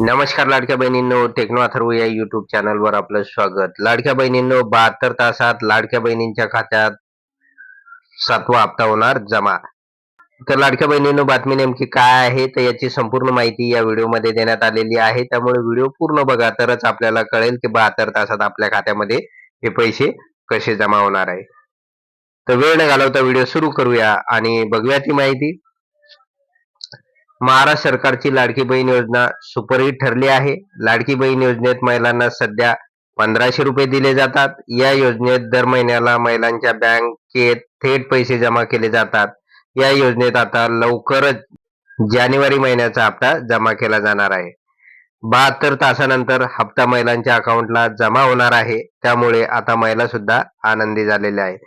नमस्कार लाडक्या बहिणींनो टेक्नो अथर्व या युट्यूब चॅनलवर आपलं स्वागत. लाडक्या बहिणींनो बहात्तर तासात लाडक्या बहिणींच्या खात्यात सातवा हप्ता होणार जमा. तर लाडक्या बहिणींनो बातमी नेमकी काय आहे तर याची संपूर्ण माहिती या व्हिडिओमध्ये देण्यात आलेली आहे. त्यामुळे व्हिडिओ पूर्ण बघा तरच आपल्याला कळेल की बहात्तर तासात आपल्या खात्यामध्ये हे पैसे कसे जमा होणार आहे. तर वेळ न घालवता व्हिडिओ सुरू करूया आणि बघूया ती माहिती. महाराष्ट्र सरकारची लाडकी बहीण योजना सुपरहिट ठरली आहे. लाडकी बहीण योजनेत महिलांना सध्या पंधराशे रुपये दिले जातात. या योजनेत दर महिन्याला महिलांच्या बँकेत थेट पैसे जमा केले जातात. या योजनेत आता लवकरच जानेवारी महिन्याचा हप्ता जमा केला जाणार आहे. बहात्तर तासानंतर हप्ता महिलांच्या अकाउंटला जमा होणार आहे. त्यामुळे आता महिला सुद्धा आनंदी झालेल्या आहेत.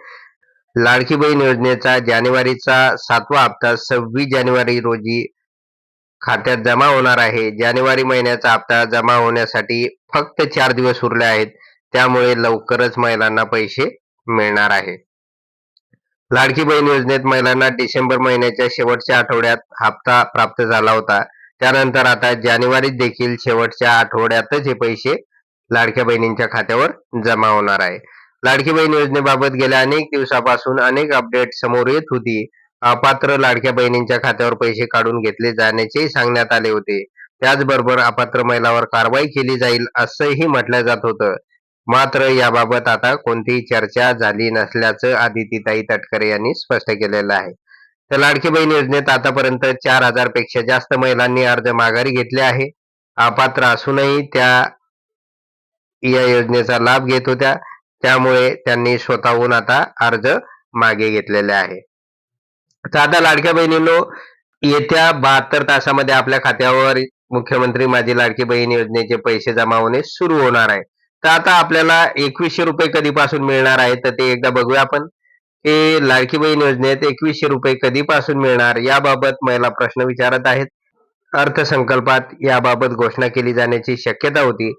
लाडकी बहीण योजनेचा जानेवारीचा सातवा हप्ता सव्वीस जानेवारी रोजी खात्यात जमा होणार आहे. जानेवारी महिन्याचा हप्ता जमा होण्यासाठी फक्त चार दिवस उरले आहेत. त्यामुळे लवकरच महिलांना पैसे मिळणार आहे. लाडकी बहीण योजनेत महिलांना डिसेंबर महिन्याच्या शेवटच्या आठवड्यात हप्ता प्राप्त झाला होता. त्यानंतर आता जानेवारीत देखील शेवटच्या आठवड्यातच हे पैसे लाडक्या बहिणींच्या खात्यावर जमा होणार आहे. लाडकी बहीण योजनेबाबत गेल्या अनेक दिवसापासून अनेक अपडेट समोर येत होती. अपात्र लाडक्या बहिणींच्या खात्यावर पैसे काढून घेतले जाण्याचे सांगण्यात आले होते. त्याचबरोबर अपात्र महिलावर कारवाई केली जाईल असंही म्हटलं जात होतं. मात्र याबाबत आता कोणतीही चर्चा झाली नसल्याचं आदितीताई तटकरे यांनी स्पष्ट केलेलं आहे. तर लाडकी बहीण योजनेत आतापर्यंत चार हजारपेक्षा जास्त महिलांनी अर्ज माघारी घेतले आहे. अपात्र असूनही त्या या योजनेचा लाभ घेत होत्या. त्यामुळे त्यांनी स्वतःहून आता अर्ज मागे घेतलेले आहे. तर आता लाडक्या बहिणींनो येत्या बहात्तर तासामध्ये आपल्या खात्यावर मुख्यमंत्री माझी लाडकी बहीण योजनेचे पैसे जमा होणे सुरू होणार आहे. तर आता आपल्याला एकवीसशे रुपये कधीपासून मिळणार आहे तर ते एकदा बघूया आपण. की लाडकी बहीण योजनेत एकवीसशे रुपये कधीपासून मिळणार याबाबत महिला प्रश्न विचारत आहेत. अर्थसंकल्पात याबाबत घोषणा केली जाण्याची शक्यता होती.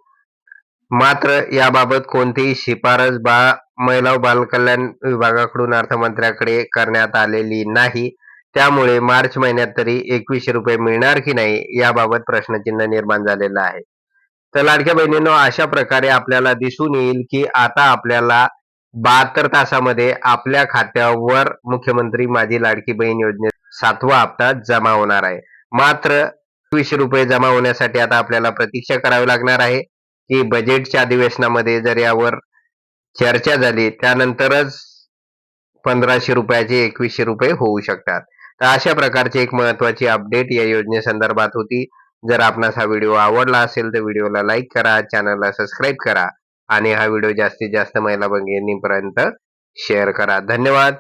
मात्र याबाबत कोणतीही शिफारस बा महिला व बालकल्याण विभागाकडून अर्थमंत्र्याकडे करण्यात आलेली नाही. त्यामुळे मार्च महिन्यात तरी एकवीसशे रुपये मिळणार की नाही याबाबत प्रश्नचिन्ह निर्माण झालेलं आहे. तर लाडक्या बहिणींनो अशा प्रकारे आपल्याला दिसून येईल की आता आपल्याला बहात्तर तासामध्ये आपल्या खात्यावर मुख्यमंत्री माझी लाडकी बहीण योजनेत सातवा हप्ता जमा होणार आहे. मात्र एकवीसशे रुपये जमा होण्यासाठी आता आपल्याला प्रतीक्षा करावी लागणार आहे. की बजेटच्या अधिवेशनामध्ये जर यावर चर्चा झाली त्यानंतरच पंधराशे रुपयाचे एकवीसशे रुपये होऊ शकतात. तर अशा प्रकारची एक महत्वाची अपडेट या योजनेसंदर्भात होती. जर आपणास हा व्हिडिओ आवडला असेल तर व्हिडिओला लाईक करा चॅनलला सबस्क्राईब करा आणि हा व्हिडिओ जास्तीत जास्त महिला भगिनीपर्यंत शेअर करा. धन्यवाद.